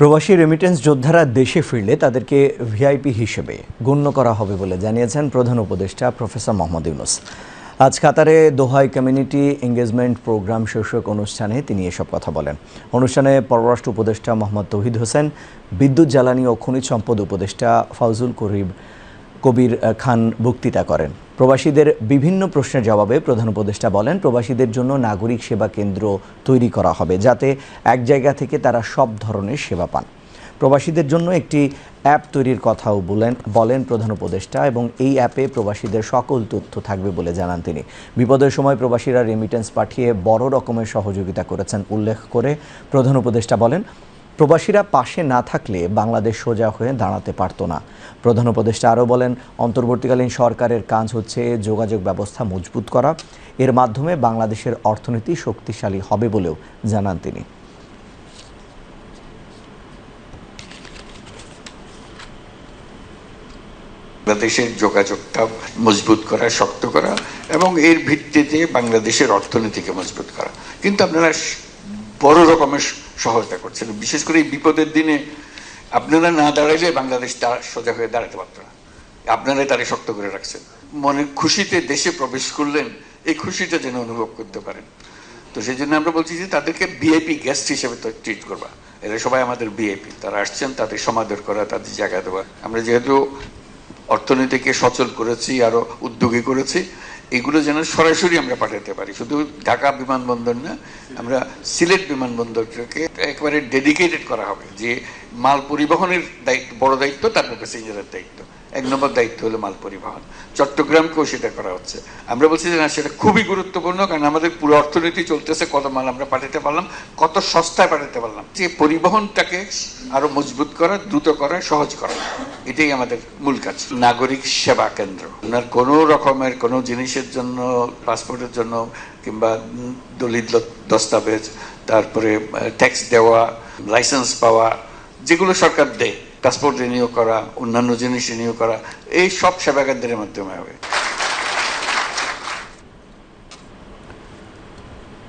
প্রবাসী রেমিটেন্স যোদ্ধারা দেশে ফিরলে তাদেরকে ভিআইপি হিসেবে গণ্য করা হবে বলে জানিয়েছেন প্রধান উপদেষ্টা প্রফেসর মোহাম্মদ ইউনুস। আজ কাতারে দোহাই কমিউনিটি এঙ্গেজমেন্ট প্রোগ্রাম শীর্ষক অনুষ্ঠানে তিনি এসব কথা বলেন। অনুষ্ঠানে পররাষ্ট্র উপদেষ্টা মোহাম্মদ তহিদ হোসেন, বিদ্যুৎ জ্বালানি ও খনিজ সম্পদ উপদেষ্টা ফাউজুল করিব কবির খান বক্তৃতা করেন। প্রবাসীদের বিভিন্ন প্রশ্নের জবাবে প্রধান উপদেষ্টা বলেন, প্রবাসীদের জন্য নাগরিক সেবা কেন্দ্র তৈরি করা হবে যাতে এক জায়গা থেকে তারা সব ধরনের সেবা পান। প্রবাসীদের জন্য একটি অ্যাপ তৈরির কথাও বলেন বলেন প্রধান উপদেষ্টা এবং এই অ্যাপে প্রবাসীদের সকল তথ্য থাকবে বলে জানান তিনি। বিপদের সময় প্রবাসীরা রেমিটেন্স পাঠিয়ে বড় রকমের সহযোগিতা করেছেন, উল্লেখ করে প্রধান উপদেষ্টা বলেন প্রবাসীরা পাশে না থাকলে বাংলাদেশ সোজা হয়ে দাঁড়াতে পারতো না। প্রধান উপদেষ্টা আরও বলেন, অন্তর্বর্তীকালীন সরকারের কাজ হচ্ছে যোগাযোগ ব্যবস্থা মজবুত করা। এর মাধ্যমে বাংলাদেশের অর্থনীতি শক্তিশালী হবে বলেও জানান তিনি। বাংলাদেশের যোগাযোগটা মজবুত করা, শক্ত করা এবং এর ভিত্তিতে বাংলাদেশের অর্থনীতিকে মজবুত করা। কিন্তু আপনারা বড় রকমের সহায়তা করছেন বিশেষ করে এই বিপদের দিনে আপনারা না দাঁড়াইলে বাংলাদেশ সোজা হয়ে দাঁড়াতে পারত না। আপনারাই তারে শক্ত করে রাখছেন। মনে খুশিতে দেশে প্রবেশ করলেন, এই খুশিটা যেন অনুভব করতে পারেন। তো সেই জন্য আমরা বলছি যে তাদেরকে বিআইপি গেস্ট হিসেবে তো ট্রিট করবা। এরা সবাই আমাদের বিআইপি তারা আসছেন, তাদের সমাদর করা, তাদের জায়গা দেওয়া। আমরা যেহেতু অর্থনীতিকে সচল করেছি, আরও উদ্যোগী করেছি এগুলো যেন সরাসরি আমরা পাঠাতে পারি। শুধু ঢাকা বিমানবন্দর না, আমরা সিলেট বিমানবন্দরকে একেবারে ডেডিকেটেড করা হবে যে মাল পরিবহনের দায়িত্ব, বড় দায়িত্ব তারপর প্যাসেঞ্জারের দায়িত্ব। এক নম্বর দায়িত্ব হলো মাল পরিবহন। চট্টগ্রামকেও সেটা করা হচ্ছে। আমরা বলছি যে না, সেটা খুবই গুরুত্বপূর্ণ, কারণ আমাদের পুরো অর্থনীতি চলতেছে, কত মাল আমরা পাঠাতে পারলাম, কত সস্তায় পাঠাতে পারলাম। যে পরিবহনটাকে আরও মজবুত করা, দ্রুত করা, সহজ করা, এটাই আমাদের মূল কাজ। নাগরিক সেবা কেন্দ্র। আপনার কোনো রকমের কোনো জিনিসের জন্য, পাসপোর্টের জন্য, কিংবা দলিত দস্তাবেজ, তারপরে ট্যাক্স দেওয়া লাইসেন্স পাওয়া, যেগুলো সরকার দেয় পাসপোর্ট রিনিউ করা অন্যান্য জিনিস রিনিউ করা এই সব সেবা কেন্দ্রের মাধ্যমে হবে।